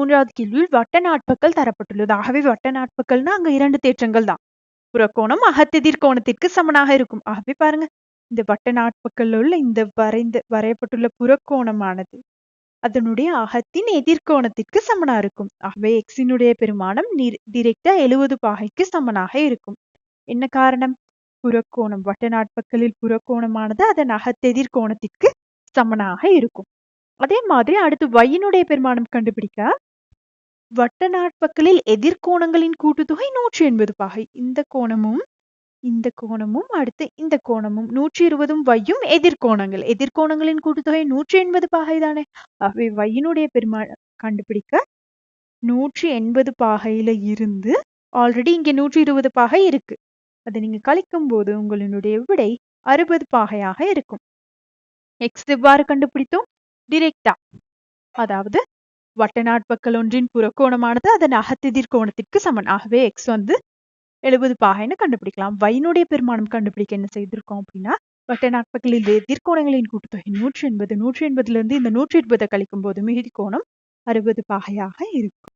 மூன்றாவது கேள்வியில் வட்ட நாட்பக்கள் தரப்பட்டுள்ளது. ஆகவே வட்ட நாட்பக்கள்னா அங்க இரண்டு தேற்றங்கள் தான். புறக்கோணம் அகத்தெதிர் கோணத்திற்கு சமனாக இருக்கும். ஆகவே பாருங்க இந்த வட்ட நாட்பக்கல்ல உள்ள இந்த வரைந்த வரையப்பட்டுள்ள புறக்கோணமானது அதனுடைய அகத்தின் எதிர்கோணத்திற்கு சமனா இருக்கும். ஆகவே எக்ஸினுடைய பெருமானம் டிரெக்டா எழுவது பாகைக்கு சமனாக இருக்கும். என்ன காரணம்? புறக்கோணம் வட்ட நாட்பக்கலில் புறக்கோணமானது அதன் அகத்தெதிர் கோணத்திற்கு சமனாக இருக்கும். அதே மாதிரி அடுத்து வையினுடைய பெருமானம் கண்டுபிடிக்க வட்ட நாட்பக்கலில் எதிர்கோணங்களின் கூட்டுத்தொகை நூற்றி எண்பது பாகை. இந்த கோணமும் இந்த கோணமும் அடுத்து இந்த கோணமும் நூற்றி இருபதும் வையும் எதிர்கோணங்கள். எதிர்கோணங்களின் கூட்டுத்தொகை நூற்றி எண்பது பாகை தானே? வையினுடைய பெருமா கண்டுபிடிக்க நூற்றி எண்பது பாகையில இருந்து ஆல்ரெடி இங்க நூற்றி இருபது பாகை இருக்கு. அதை நீங்க கழிக்கும் போது உங்களினுடைய விடை அறுபது பாகையாக இருக்கும். எக்ஸ் எவ்வாறு கண்டுபிடித்தோம்? டிரெக்டா அதாவது வட்டநாட்பக்கல் ஒன்றின் புறக்கோணமானது அதன் அகத்தெதிர் கோணத்திற்கு சமன். ஆகவே எக்ஸ் வந்து எழுபது பாகைன்னு கண்டுபிடிக்கலாம். வைனுடைய பெருமானம் கண்டுபிடிக்க என்ன செய்திருக்கோம் அப்படின்னா வட்ட இந்த எதிர்கோணங்களின் கூட்டுத்தொகை நூற்றி எண்பது. நூற்றி எண்பதுல இருந்து இந்த நூற்றி எண்பதை கழிக்கும் போது மீதி கோணம் அறுபது பாகையாக இருக்கும்.